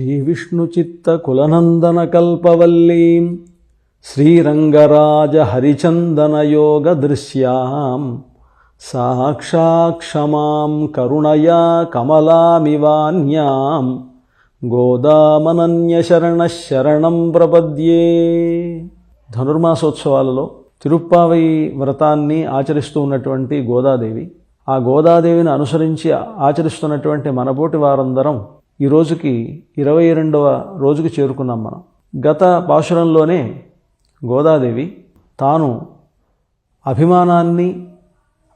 श्रीविष्णुचित्तकुलनन्दनकल्पवल्लीं श्रीरङ्गराजहरिचन्दनयोगदृश्यां साक्षाक्षमां करुणया कमलामिवान्यां గోదామనన్యశరణ శరణం ప్రపద్యే ధనుర్మాసోత్సవాలలో తిరుప్పావై వ్రతాన్ని ఆచరిస్తూ ఉన్నటువంటి గోదాదేవి ఆ గోదాదేవిని అనుసరించి ఆచరిస్తున్నటువంటి మనబోటి వారందరం ఈ రోజుకి ఇరవై రెండవ రోజుకి చేరుకున్నాం మనం. గత పాశురంలోనే గోదాదేవి తాను అభిమానాన్ని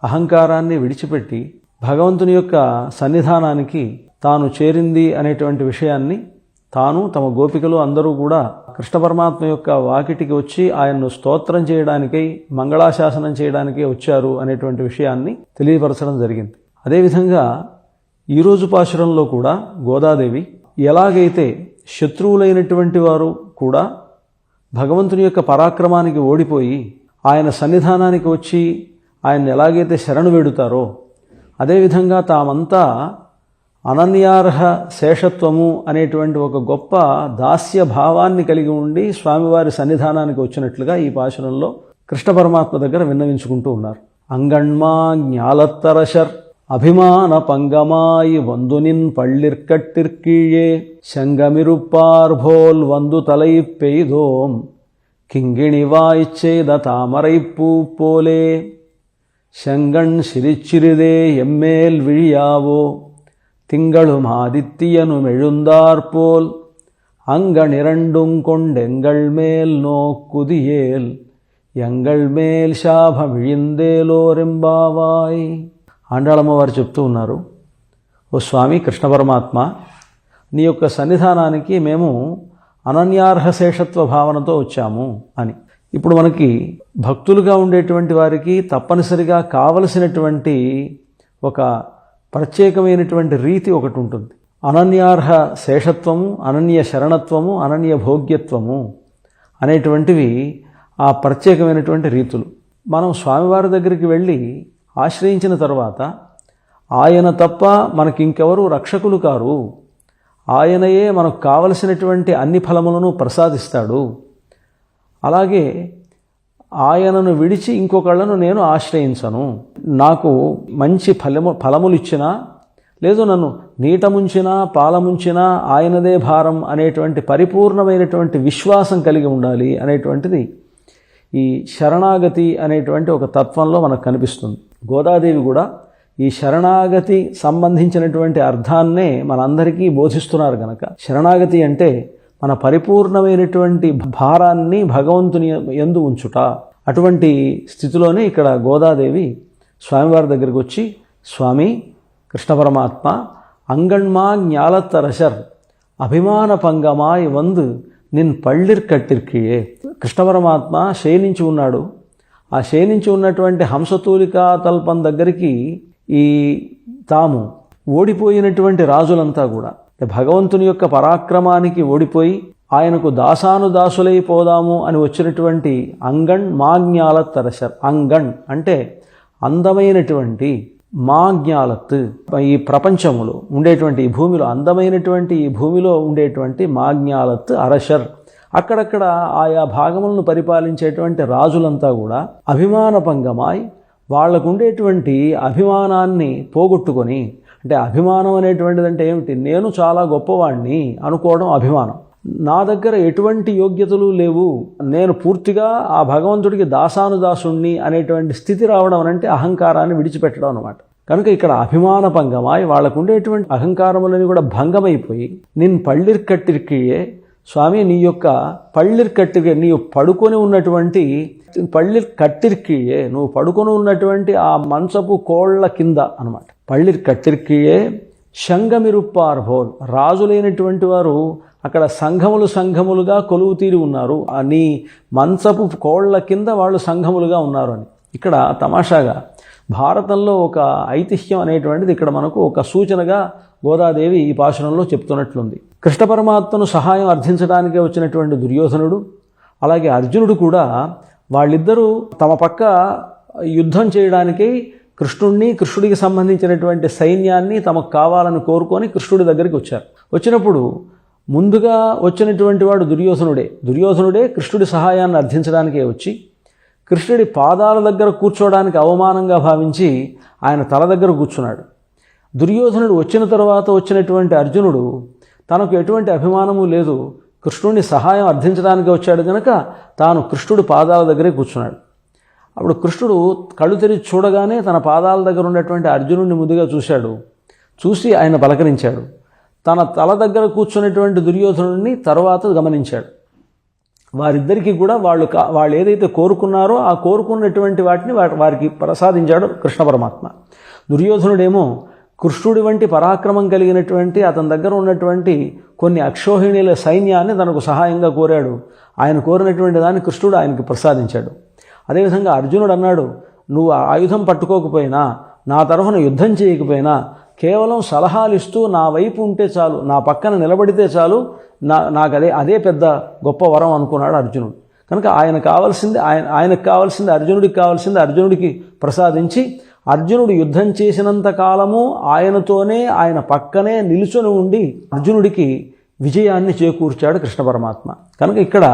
అహంకారాన్ని విడిచిపెట్టి భగవంతుని యొక్క సన్నిధానానికి తాను చేరింది అనేటువంటి విషయాన్ని తాను తమ గోపికలు అందరూ కూడా కృష్ణ పరమాత్మ యొక్క వాకిటికి వచ్చి ఆయన్ను స్తోత్రం చేయడానికై మంగళాశాసనం చేయడానికే వచ్చారు అనేటువంటి విషయాన్ని తెలియపరచడం జరిగింది. అదేవిధంగా ఈరోజు పాశురంలో కూడా గోదాదేవి ఎలాగైతే శత్రువులైనటువంటి వారు కూడా భగవంతుని యొక్క పరాక్రమానికి ఓడిపోయి ఆయన సన్నిధానానికి వచ్చి ఆయన ఎలాగైతే శరణు వేడుతారో అదేవిధంగా తామంతా అనన్యార్హ శేషత్వము అనేటువంటి ఒక గొప్ప దాస్య భావాన్ని కలిగి ఉండి స్వామివారి సన్నిధానానికి వచ్చినట్లుగా ఈ పాశురంలో కృష్ణ పరమాత్మ దగ్గర విన్నవించుకుంటూ ఉన్నారు. అంగణ్మా జ్ఞాలత్తరశర్. அபிமான பங்கமாய் வந்துனின் பள்ளிற்கட்டிற்கீழே செங்கமிருப்பார்போல் வந்து தலை பெய்தோம். கிங்கிணிவாய் செய்த தாமரைப்பூ போலே செங்கண் சிரிச்சிறிதே எம்மேல் விழியாவோ. திங்களும் ஆதித்தியனும் எழுந்தாற்போல் அங்கனிரண்டும் கொண்டெங்கள் மேல் நோக்குதியேல் எங்கள் மேல் சாபம் இழிந்தேலோரெம்பாவாய். ఆండాళమ్మ వారు చెప్తూ ఉన్నారు ఓ స్వామి కృష్ణ పరమాత్మ నీ యొక్క సన్నిధానానికి మేము అనన్యార్హ శేషత్వ భావనతో వచ్చాము అని. ఇప్పుడు మనకి భక్తులుగా ఉండేటువంటి వారికి తప్పనిసరిగా కావలసినటువంటి ఒక ప్రత్యేకమైనటువంటి రీతి ఒకటి ఉంటుంది. అనన్యార్హ శేషత్వము అనన్య శరణత్వము అనన్య భోగ్యత్వము అనేటువంటివి ఆ ప్రత్యేకమైనటువంటి రీతులు. మనం స్వామివారి దగ్గరికి వెళ్ళి ఆశ్రయించిన తర్వాత ఆయన తప్ప మనకి ఇంకెవరు రక్షకులు కారు. ఆయనయే మనకు కావలసినటువంటి అన్ని ఫలములను ప్రసాదిస్తాడు. అలాగే ఆయనను విడిచి ఇంకొకళ్ళను నేను ఆశ్రయించను. నాకు మంచి ఫలము ఫలములు ఇచ్చినా లేదు నన్ను నీట ముంచినా పాల ముంచినా ఆయనదే భారం అనేటువంటి పరిపూర్ణమైనటువంటి విశ్వాసం కలిగి ఉండాలి అనేటువంటిది ఈ శరణాగతి అనేటువంటి ఒక తత్వంలో మనకు కనిపిస్తుంది. గోదాదేవి కూడా ఈ శరణాగతి సంబంధించినటువంటి అర్థాన్నే మనందరికీ బోధిస్తున్నారు కనుక శరణాగతి అంటే మన పరిపూర్ణమైనటువంటి భారాన్ని భగవంతుని ఎందు ఉంచుట. అటువంటి స్థితిలోనే ఇక్కడ గోదాదేవి స్వామివారి దగ్గరికి వచ్చి స్వామి కృష్ణ పరమాత్మ అంగణ్మా జ్ఞాలత్తరశర్ అభిమాన పంగమాయ్ వందు నిన్ పళ్ళిర్ కట్టిర్కియే. కృష్ణ పరమాత్మ శయనించి ఉన్నాడు. ఆ శయనించి ఉన్నటువంటి హంసతూలిక తల్పం దగ్గరికి ఈ తాము ఓడిపోయినటువంటి రాజులంతా కూడా భగవంతుని యొక్క పరాక్రమానికి ఓడిపోయి ఆయనకు దాసానుదాసులైపోదాము అని వచ్చినటువంటి అంగణ్ మాజ్ఞాలత్ తరసర్ అంగణ్ అంటే అందమైనటువంటి మాజ్ఞాలత్. ఈ ప్రపంచములో ఉండేటువంటి ఈ భూమిలో అందమైనటువంటి ఈ భూమిలో ఉండేటువంటి మాజ్ఞాలత్ అరషర్ అక్కడక్కడ ఆయా భాగములను పరిపాలించేటువంటి రాజులంతా కూడా అభిమానభంగమాయ్ వాళ్ళకు ఉండేటువంటి అభిమానాన్ని పోగొట్టుకొని అంటే అభిమానం అనేటువంటిది అంటే ఏమిటి? నేను చాలా గొప్పవాణ్ణి అనుకోవడం అభిమానం. నా దగ్గర ఎటువంటి యోగ్యతలు లేవు. నేను పూర్తిగా ఆ భగవంతుడికి దాసానుదాసుణ్ణి అనేటువంటి స్థితి రావడం అంటే అహంకారాన్ని విడిచిపెట్టడం అనమాట కనుక ఇక్కడ అభిమాన భంగమాయ్ వాళ్ళకు ఉండేటువంటి అహంకారములని కూడా భంగమైపోయి నిన్ పళ్ళిర్కట్టిరికియే స్వామి నీ యొక్క పళ్ళిర్కట్టిరి నీవు పడుకొని ఉన్నటువంటి పళ్ళిర్ కట్టిరికియే నువ్వు పడుకొని ఉన్నటువంటి ఆ మంచపు కోళ్ళ కింద అనమాట పళ్ళిర్ కట్టిరికియే శంగమిరుప్పార్భోల్ రాజులైనటువంటి వారు అక్కడ సంఘములు సంఘములుగా కొలువు తీరి ఉన్నారు. ఆ నీ మంచపు కోళ్ళ కింద వాళ్ళు సంఘములుగా ఉన్నారు అని. ఇక్కడ తమాషాగా భారతంలో ఒక ఐతిహ్యం అనేటువంటిది ఇక్కడ మనకు ఒక సూచనగా గోదాదేవి ఈ భాషణంలో చెప్తున్నట్లుంది. కృష్ణ పరమాత్మను సహాయం అర్థించడానికే వచ్చినటువంటి దుర్యోధనుడు అలాగే అర్జునుడు కూడా వాళ్ళిద్దరూ తమ పక్క యుద్ధం చేయడానికి కృష్ణుణ్ణి కృష్ణుడికి సంబంధించినటువంటి సైన్యాన్ని తమకు కావాలని కోరుకొని కృష్ణుడి దగ్గరికి వచ్చారు. వచ్చినప్పుడు ముందుగా వచ్చినటువంటి వాడు దుర్యోధనుడే. దుర్యోధనుడే కృష్ణుడి సహాయాన్ని అర్థించడానికే వచ్చి కృష్ణుడి పాదాల దగ్గర కూర్చోవడానికి అవమానంగా భావించి ఆయన తల దగ్గర కూర్చున్నాడు. దుర్యోధనుడు వచ్చిన తర్వాత వచ్చినటువంటి అర్జునుడు తనకు ఎటువంటి అభిమానము లేదు. కృష్ణుడిని సహాయం అర్థించడానికి వచ్చాడు కనుక తాను కృష్ణుడి పాదాల దగ్గరే కూర్చున్నాడు. అప్పుడు కృష్ణుడు కళ్ళు తెరిచి చూడగానే తన పాదాల దగ్గర ఉన్నటువంటి అర్జునుడిని ముందుగా చూశాడు. చూసి ఆయన పలకరించాడు. తన తల దగ్గర కూర్చున్నటువంటి దుర్యోధనుడిని తర్వాత గమనించాడు. వారిద్దరికీ కూడా వాళ్ళు కా వాళ్ళు ఏదైతే కోరుకున్నారో ఆ కోరుకున్నటువంటి వాటిని వారికి ప్రసాదించాడు కృష్ణ పరమాత్మ. దుర్యోధనుడేమో కృష్ణుడి వంటి పరాక్రమం కలిగినటువంటి అతని దగ్గర ఉన్నటువంటి కొన్ని అక్షోహిణీల సైన్యాన్ని తనకు సహాయంగా కోరాడు. ఆయన కోరినటువంటి దాన్ని కృష్ణుడు ఆయనకి ప్రసాదించాడు. అదేవిధంగా అర్జునుడు అన్నాడు నువ్వు ఆయుధం పట్టుకోకపోయినా నా తరఫున యుద్ధం చేయకపోయినా కేవలం సలహాలు ఇస్తూ నా వైపు ఉంటే చాలు నా పక్కన నిలబడితే చాలు నా నాకు అదే అదే పెద్ద గొప్ప వరం అనుకున్నాడు అర్జునుడు. కనుక ఆయన కావాల్సింది ఆయన ఆయనకు కావాల్సింది అర్జునుడికి కావాల్సింది అర్జునుడికి ప్రసాదించి అర్జునుడు యుద్ధం చేసినంత కాలము ఆయనతోనే ఆయన పక్కనే నిలుచొని ఉండి అర్జునుడికి విజయాన్ని చేకూర్చాడు కృష్ణ పరమాత్మ. కనుక ఇక్కడ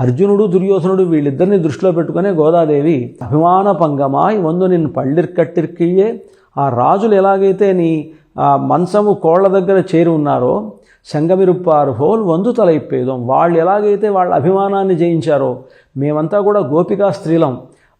అర్జునుడు దుర్యోధనుడు వీళ్ళిద్దరిని దృష్టిలో పెట్టుకునే గోదాదేవి అభిమాన పంగమాయ్ వందు నిన్ను పళ్ళిర్కట్టిర్కియే ఆ రాజులు ఎలాగైతే నీ ఆ మంచము కోళ్ళ దగ్గర చేరి ఉన్నారో సంగమిరుప్పారు హోల్ వందు తలైపేదం వాళ్ళు ఎలాగైతే వాళ్ళ అభిమానాన్ని జయించారో మేమంతా కూడా గోపికా స్త్రీలం.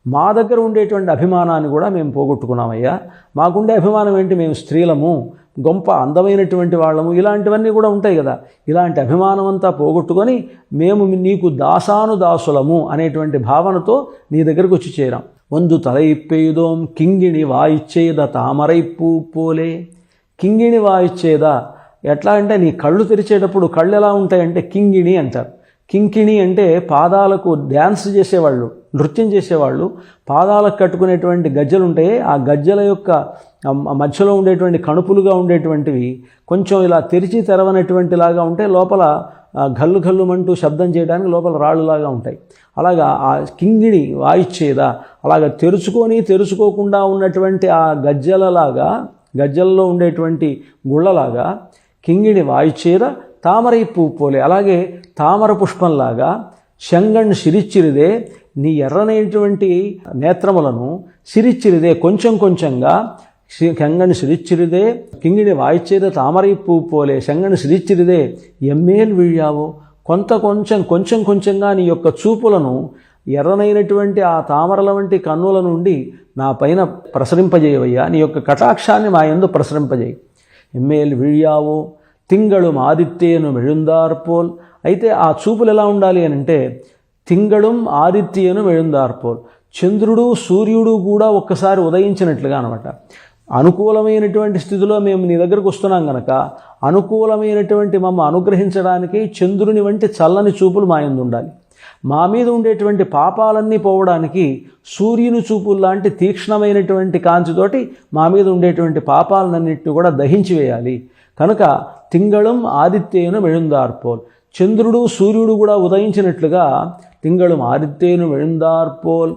మా దగ్గర ఉండేటువంటి అభిమానాన్ని కూడా మేము పోగొట్టుకున్నామయ్యా. మాకుండే అభిమానం ఏంటి? మేము స్త్రీలము గొంప అందమైనటువంటి వాళ్ళము ఇలాంటివన్నీ కూడా ఉంటాయి కదా. ఇలాంటి అభిమానం అంతా పోగొట్టుకొని మేము నీకు దాసానుదాసులము అనేటువంటి భావనతో నీ దగ్గరకు వచ్చి చేరాం. వందు తలయిప్పెయుదోం కింగిణి వాయిచ్చేద తామరైపు పోలే. కింగిణి వాయిచ్చేద? ఎట్లా అంటే నీ కళ్ళు తెరిచేటప్పుడు కళ్ళు ఎలా ఉంటాయంటే కింగిణి అంటారు. కింకిణి అంటే పాదాలకు డ్యాన్స్ చేసేవాళ్ళు. నృత్యం చేసేవాళ్ళు. పాదాలకు కట్టుకునేటువంటి గజ్జలు ఉంటాయి ఆ గజ్జల యొక్క మధ్యలో ఉండేటువంటి కణుపులుగా ఉండేటువంటివి కొంచెం ఇలా తెరిచి తెరవనటువంటి లాగా ఉంటే లోపల గల్లు గల్లుమంటూ శబ్దం చేయడానికి లోపల రాళ్ళులాగా ఉంటాయి. అలాగా ఆ కింగిణి వాయిచ్చేదా అలాగా తెరుచుకొని తెరుచుకోకుండా ఉన్నటువంటి ఆ గజ్జలలాగా గజ్జలలో ఉండేటువంటి గుళ్ళలాగా కింగిణి వాయిచ్చేద తామరై పువ్వు పోలే. అలాగే తామర పుష్పంలాగా శంగణ్ సిరిచ్చిరిదే నీ ఎర్రనైనటువంటి నేత్రములను సిరిచ్చిరిదే కొంచెం కొంచెంగా శంగణ్ శంగణి సిరిచ్చిరిదే కింగిడి వాయిచ్చేద తామరై పువ్వు పోలే శంగణ్ సిరిచ్చిరిదే ఎమ్మెలు వీళ్ళావో. కొంత కొంచెం కొంచెం కొంచెంగా నీ యొక్క చూపులను ఎర్రనైనటువంటి ఆ తామరల వంటి కన్నుల నుండి నా పైన ప్రసరింపజేయవయ్యా. నీ యొక్క కటాక్షాన్ని మా ఎందు ప్రసరింపజేయి. ఎమ్మేలు వీళ్ళావో. తింగళు ఆదిత్యేను మెഴുందార్పోల్ అయితే ఆ చూపులు ఎలా ఉండాలి అని అంటే తింగళం ఆదిత్యను మెഴുందార్పోల్ చంద్రుడు సూర్యుడు కూడా ఒక్కసారి ఉదయించినట్లుగా అనమాట. అనుకూలమైనటువంటి స్థితిలో మేము నీ దగ్గరకు వస్తున్నాం గనక అనుకూలమైనటువంటి మమ్మ అనుగ్రహించడానికి చంద్రుని వంటి చల్లని చూపులు మా ఉండాలి. మా మీద ఉండేటువంటి పాపాలన్నీ పోవడానికి సూర్యుని చూపులు లాంటి తీక్ష్ణమైనటువంటి కాంతితోటి మా మీద ఉండేటువంటి పాపాలన్నింటినీ కూడా దహించి వేయాలి. కనుక తింగళం ఆదిత్యను మెళుందార్పోల్ చంద్రుడు సూర్యుడు కూడా ఉదయించినట్లుగా తింగళం ఆరితేను వెళుందార్పోల్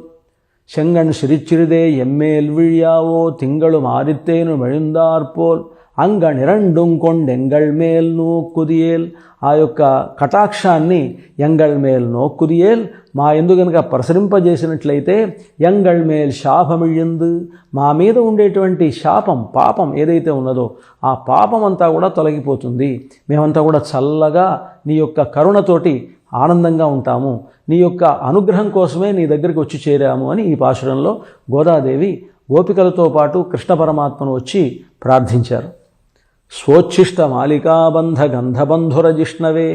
செங்கண் சிரிச்சிறுதே எம்மேல் விழியாவோ திங்களும் ஆதித்தேனும் எழுந்தாற்போல் అంగణ్ ఇరండుం కొండెంగళ్ మేల్ నోక్కుదియేల్. ఆ యొక్క కటాక్షాన్ని ఎంగళ్ మేల్ నోక్కుదియేల్. మా ఎందు గనుక ప్రసరింపజేసినట్లయితే ఎంగళ్ మేల్ శాపమిళ్ళిందు. మా మీద ఉండేటువంటి శాపం పాపం ఏదైతే ఉన్నదో ఆ పాపం అంతా కూడా తొలగిపోతుంది. మేమంతా కూడా చల్లగా నీ యొక్క కరుణతోటి ఆనందంగా ఉంటాము. నీ యొక్క అనుగ్రహం కోసమే నీ దగ్గరికి వచ్చి చేరాము అని ఈ పాశురంలో గోదాదేవి గోపికలతో పాటు కృష్ణ పరమాత్మను వచ్చి ప్రార్థించారు. స్వోచ్ఛిష్ట మాలికాబంధ గంధబంధుర జిష్ణవే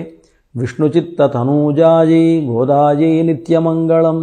విష్ణుచిత్త తనూజాయై గోదాయై నిత్యమంగళం.